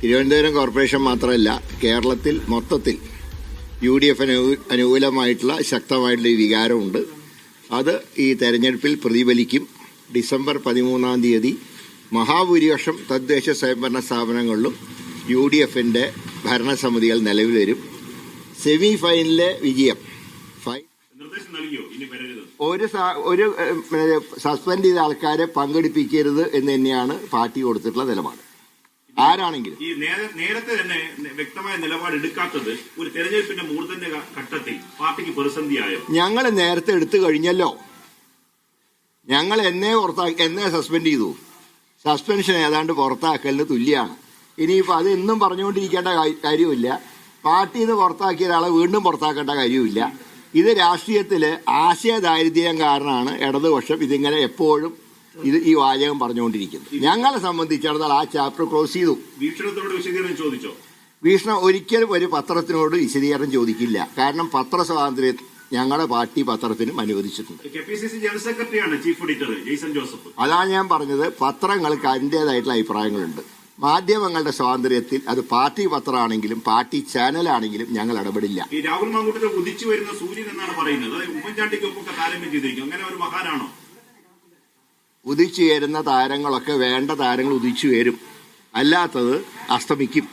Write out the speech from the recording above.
Thiruvananthapuram corporation മാത്രമല്ല കേരളത്തിൽ മൊത്തത്തിൽ യു ഡി എഫിന് അനുകൂലമായിട്ടുള്ള ശക്തമായിട്ടുള്ള ഒരു വികാരമുണ്ട്. അത് ഈ തെരഞ്ഞെടുപ്പിൽ പ്രതിഫലിക്കും. ഡിസംബർ പതിമൂന്നാം തീയതി മഹാഭൂരിപക്ഷം തദ്ദേശ സ്വയംഭരണ സ്ഥാപനങ്ങളിലും യു ഡി എഫിന്റെ ഭരണസമിതികൾ നിലവിൽ വരും സെമി ഫൈനലിലെ വിജയം ഒരു ഒരു സസ്പെൻഡ് ചെയ്ത ആൾക്കാരെ പങ്കെടുപ്പിക്കരുത് എന്ന് തന്നെയാണ് പാർട്ടി കൊടുത്തിട്ടുള്ള നിലപാട്. ആരാണെങ്കിലും. ഈ നേരത്തെ തന്നെ വ്യക്തമായ നിലപാട് എടുക്കാത്തത് ഒരു തെരഞ്ഞെടുപ്പിന്റെ മൂർധന്യ ഘട്ടത്തിൽ പാർട്ടിക്ക് പ്രതിസന്ധിയായോ? ഞങ്ങൾ നേരത്തെ എടുത്തു കഴിഞ്ഞല്ലോ. ഞങ്ങൾ എന്നെ പുറത്താക്കി എന്നെ സസ്പെൻഡ് ചെയ്തു. സസ്പെൻഷൻ ഏതാണ്ട് പുറത്താക്കലിന് തുല്യമാണ് ഇനിയിപ്പോൾ അത് എന്നും പറഞ്ഞുകൊണ്ടിരിക്കേണ്ട കാര്യമില്ല പാർട്ടിയിൽ നിന്ന് പുറത്താക്കിയ ഒരാളെ വീണ്ടും പുറത്താക്കേണ്ട കാര്യമില്ല ഇത് രാഷ്ട്രീയത്തിൽ ആശയദാരിദ്ര്യം കാരണമാണ് ഇടതുപക്ഷം ഇതിങ്ങനെ എപ്പോഴും ഇത് ഈ വാചകം പറഞ്ഞുകൊണ്ടിരിക്കുന്നത് ഞങ്ങളെ സംബന്ധിച്ചിടത്തോളം ആ ചാപ്റ്റർ ക്ലോസ് ചെയ്തു. വീക്ഷണത്തോട് വിശദീകരണം ചോദിച്ചോ? ഭീഷണ ഒരിക്കലും ഒരു പത്രത്തിനോട് വിശദീകരണം ചോദിക്കില്ല. കാരണം പത്ര സ്വാതന്ത്ര്യം ഞങ്ങളുടെ പാർട്ടി പത്രത്തിനും അനുവദിച്ചിട്ടുണ്ട്. ജനറൽ സെക്രട്ടറിയാണ് ചീഫ് എഡിറ്റർ ജെയ്സൺ ജോസഫ്. അതാണ് ഞാൻ പറഞ്ഞത് പത്രങ്ങൾക്ക് അതിന്റെതായിട്ടുള്ള അഭിപ്രായങ്ങളുണ്ട്. മാധ്യമങ്ങളുടെ സ്വാതന്ത്ര്യത്തിൽ അത് പാർട്ടി പത്രമാണെങ്കിലും പാർട്ടി ചാനലാണെങ്കിലും ഞങ്ങൾ ഇടപെടില്ല. ഈ രാഹുൽ മാങ്കൂട്ടിന്റെ ഉദിച്ചു വരുന്ന സൂര്യൻ എന്നാണ് പറയുന്നത്. ഉമ്മൻചാണ്ടിക്കൊപ്പം താരതമ്യം ചെയ്തിരിക്കും. അങ്ങനെ ഒരു മഹാനാണോ? ഉദിച്ചു ചേരുന്ന താരങ്ങളൊക്കെ വേണ്ട താരങ്ങൾ ഉദിച്ചു വരും അല്ലാത്തത് അസ്തമിക്കും.